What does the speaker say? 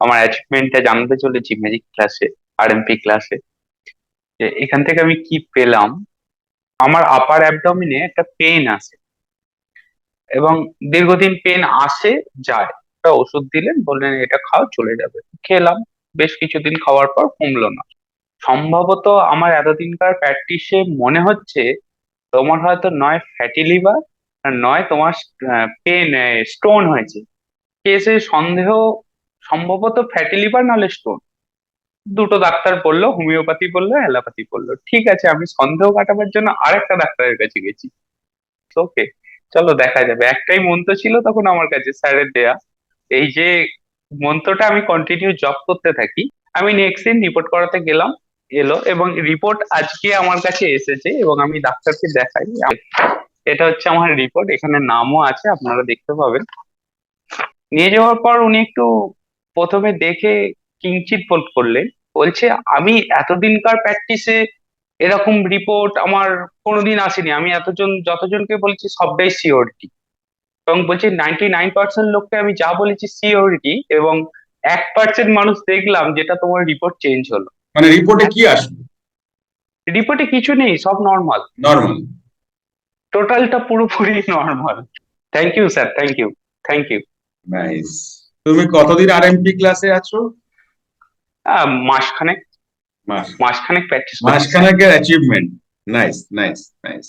আমার অ্যাচিভমেন্টটা জানতে চলেছি ম্যাজিক ক্লাসে আরএমপি ক্লাসে যে এখান থেকে আমি কি পেলাম? আমার আপার অ্যাবডমিনে একটা পেন আসে। এবং দীর্ঘদিন পেন আসে, যায়। একটা ওষুধ দিলেন, বললেন, এটা খাও, চলে যাবে। খেলাম। বেশ কিছুদিন খাওয়ার পর কমলো না। সম্ভবত আমার এতদিনকার প্র্যাকটিসে মনে হচ্ছে, তোমার হয়তো নয় ফ্যাটি লিভার নয় তোমার পেন স্টোন হয়েছে। কেসে সন্দেহ সম্ভবত ফ্যাটি লিভার নাহলে স্টোন দুটো ডাক্তার বলল হোমিওপ্যাথি বলল অ্যালোপ্যাথি বলল। ঠিক আছে, আমি সন্দেহ কাটাবার জন্য আরেকটা ডাক্তারের কাছে গেছি। ওকে চলো দেখা যাবে। একটাই মন্ত্র ছিল তখন আমার কাছে, স্যারের দেয়া। এই যে মন্ত্রটা আমি কন্টিনিউ জব করতে থাকি, আমি নেক্সট দিন রিপোর্ট করাতে গেলাম, এলো এবং রিপোর্ট আজকে আমার কাছে এসেছে এবং আমি ডাক্তারকে দেখাই। এটা হচ্ছে আমার রিপোর্ট এখানে নামও আছে, আপনারা দেখতে পাবেন। নিয়ে যাওয়ার পর উনি একটু প্রথমে দেখে কিঞ্চিত বোধ করলেন। বলছে আমি এতদিনকার প্র্যাকটিসে এরকম রিপোর্ট আমার কোনোদিন আসেনি। আমি এতজন যতজনকে বলেছি সবটাই সিওরিটি এবং বলছি নাইনটি নাইন পার্সেন্ট লোককে আমি যা বলেছি সিওরিটি এবং এক পার্সেন্ট মানুষ দেখলাম যেটা তোমার রিপোর্ট চেঞ্জ হলো। মানে রিপোর্টে কি আসবে? রিপোর্টে কিছু নেই সব নর্মাল নর্মাল টোটালটা পুরোপুরি normal thank you sir thank you thank you nice তুমি কতদিন আরএমপি ক্লাসে আছো? মাসখানেক। মাস। মাসখানেক প্র্যাকটিস মাসখানেকের অ্যাচিভমেন্ট নাইস নাইস নাইস